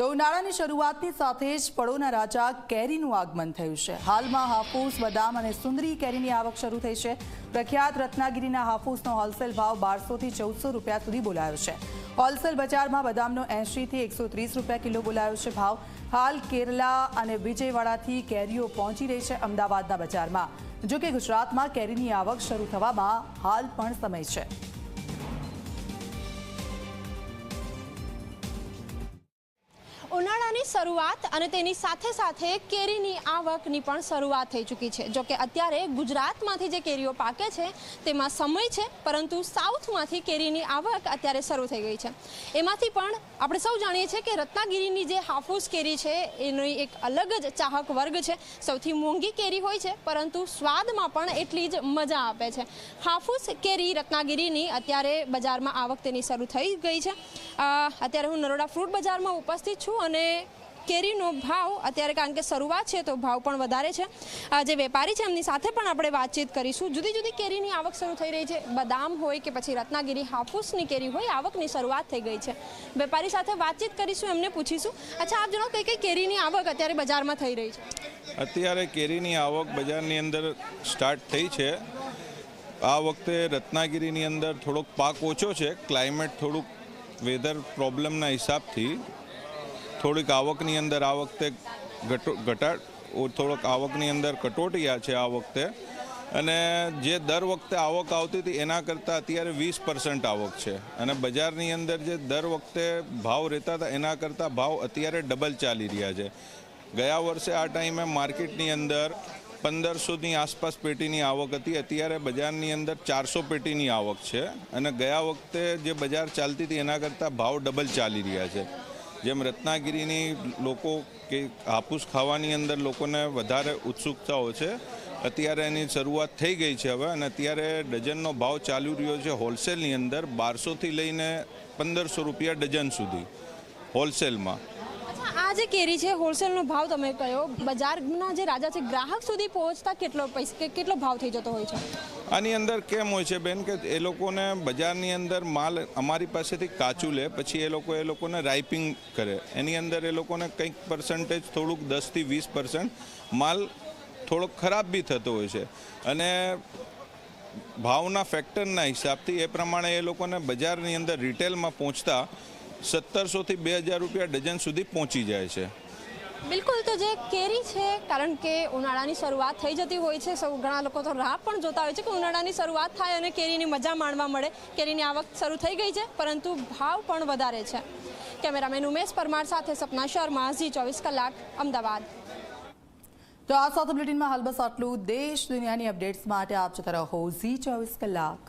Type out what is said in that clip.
તો ઉનાળાની શરૂઆતની સાથે જ ફળોના રાજા કેરીનું આગમન થયું છે. હાલમાં હાફૂસ, બદામ અને સુંદરી કેરીની આવક શરૂ થઈ છે. પ્રખ્યાત રત્નાગીરીના હાફૂસનો હોલસેલ ભાવ બારસોથી ચૌદસો રૂપિયા સુધી બોલાયો છે. હોલસેલ બજારમાં બદામનો એંશીથી એકસો ત્રીસ રૂપિયા કિલો બોલાયો છે ભાવ. હાલ કેરલા અને વિજયવાડાથી કેરીઓ પહોંચી રહી છે અમદાવાદના બજારમાં. જો કે ગુજરાતમાં કેરીની આવક શરૂ થવામાં હાલ પણ સમય છે. ઉનાળાની શરૂઆત અને તેની સાથે સાથે કેરીની આવકની પણ શરૂઆત થઈ ચૂકી છે. જોકે અત્યારે ગુજરાતમાંથી જે કેરીઓ પાકે છે, તેમાં સમય છે, પરંતુ સાઉથમાંથી કેરીની આવક અત્યારે શરૂ થઈ ગઈ છે. એમાંથી પણ આપણે સૌ જાણીએ છીએ કે રત્નાગીરીની જે હાફૂસ કેરી છે, એની એક અલગ જ ચાહક વર્ગ છે. સૌથી મોંઘી કેરી હોય છે, પરંતુ સ્વાદમાં પણ એટલી જ મજા આપે છે. હાફૂસ કેરી રત્નાગીરીની અત્યારે બજારમાં આવક તેની શરૂ થઈ ગઈ છે. અત્યારે હું નરોડા ફ્રૂટ બજારમાં ઉપસ્થિત છું અને કેરીનો ભાવ અત્યારે કારણ કે શરૂઆત છે તો ભાવ પણ વધારે છે. જે વેપારી છે એમની સાથે પણ આપણે વાતચીત કરીશું. જુદી જુદી કેરીની આવક શરૂ થઈ રહી છે. બદામ હોય કે પછી રત્નાગીરી, હાફૂસની કેરી હોય, આવકની શરૂઆત થઈ ગઈ છે. વેપારી સાથે વાતચીત કરીશું, એમને પૂછીશું. અચ્છા, આપ જણાવો, કઈ કઈ કેરીની આવક અત્યારે બજારમાં થઈ રહી છે? અત્યારે કેરીની આવક બજારની અંદર સ્ટાર્ટ થઈ છે. આ વખતે રત્નાગીરીની અંદર થોડોક પાક ઓછો છે. ક્લાઇમેટ થોડુંક વેધર પ્રોબ્લેમના હિસાબથી. થોડીક આવકની અંદર આ વખતે ઘટો ઘટાડ થોડોક આવકની અંદર કટોટિયા છે આ વખતે. અને જે દર વખતે આવક આવતી હતી એના કરતાં અત્યારે વીસ પર્સન્ટ આવક છે. અને બજારની અંદર જે દર વખતે ભાવ રહેતા હતા એના કરતાં ભાવ અત્યારે ડબલ ચાલી રહ્યા છે. ગયા વર્ષે આ ટાઈમે માર્કેટની અંદર પંદરસોની આસપાસ પેટીની આવક હતી. અત્યારે બજારની અંદર ચારસો પેટીની આવક છે. અને ગયા વખતે જે બજાર ચાલતી હતી એના કરતાં ભાવ ડબલ ચાલી રહ્યા છે. જેમ રત્નાગીરીની લોકો કે હાપૂસ ખાવાની અંદર લોકોને વધારે ઉત્સુકતાઓ છે, અત્યારે એની શરૂઆત થઈ ગઈ છે હવે અને અત્યારે ડઝનનો ભાવ ચાલી રહ્યો છે હોલસેલની અંદર બારસોથી લઈને પંદરસો રૂપિયા ડઝન સુધી હોલસેલમાં. આ જે કેરી છે હોલસેલનો ભાવ તમે કયો બજારના જે રાજા છે, ગ્રાહક સુધી પહોંચતા કેટલો પૈસા કેટલો ભાવ થઈ જતો હોય છે? આની અંદર કેમ હોય છે બેન કે એ લોકોને બજારની અંદર માલ અમારી પાસેથી કાચું લે, પછી એ લોકો એ લોકોને રાઇપિંગ કરે. એની અંદર એ લોકોને કંઈક પર્સન્ટેજ થોડુંક દસથી વીસ પર્સન્ટ માલ થોડોક ખરાબ બી થતો હોય છે. અને ભાવના ફેક્ટરના હિસાબથી એ પ્રમાણે એ લોકોને બજારની અંદર રિટેલમાં પહોંચતા સત્તરસોથી બે હજાર રૂપિયા ડઝન સુધી પહોંચી જાય છે. બિલકુલ તો જે કેરી છે કારણ કે ઉનાળાની શરૂઆત થઈ જતી હોય છે સૌ ઘણા લોકો તો રાહ પણ જોતા હોય છે કે ઉનાળાની શરૂઆત થાય અને કેરીની મજા માણવા મળે. કેરીની આવક શરૂ થઈ ગઈ છે પરંતુ ભાવ પણ વધારે છે. કેમેરામેન ઉમેશ પરમાર સાથે સપના શર્મા ઝી ચોવીસ કલાક અમદાવાદ. તો આ સાથે બુલેટિનમાં હાલ બસ આટલું. દેશ દુનિયાની અપડેટ્સ માટે આપ જતા રહો ઝી ચોવીસ કલાક.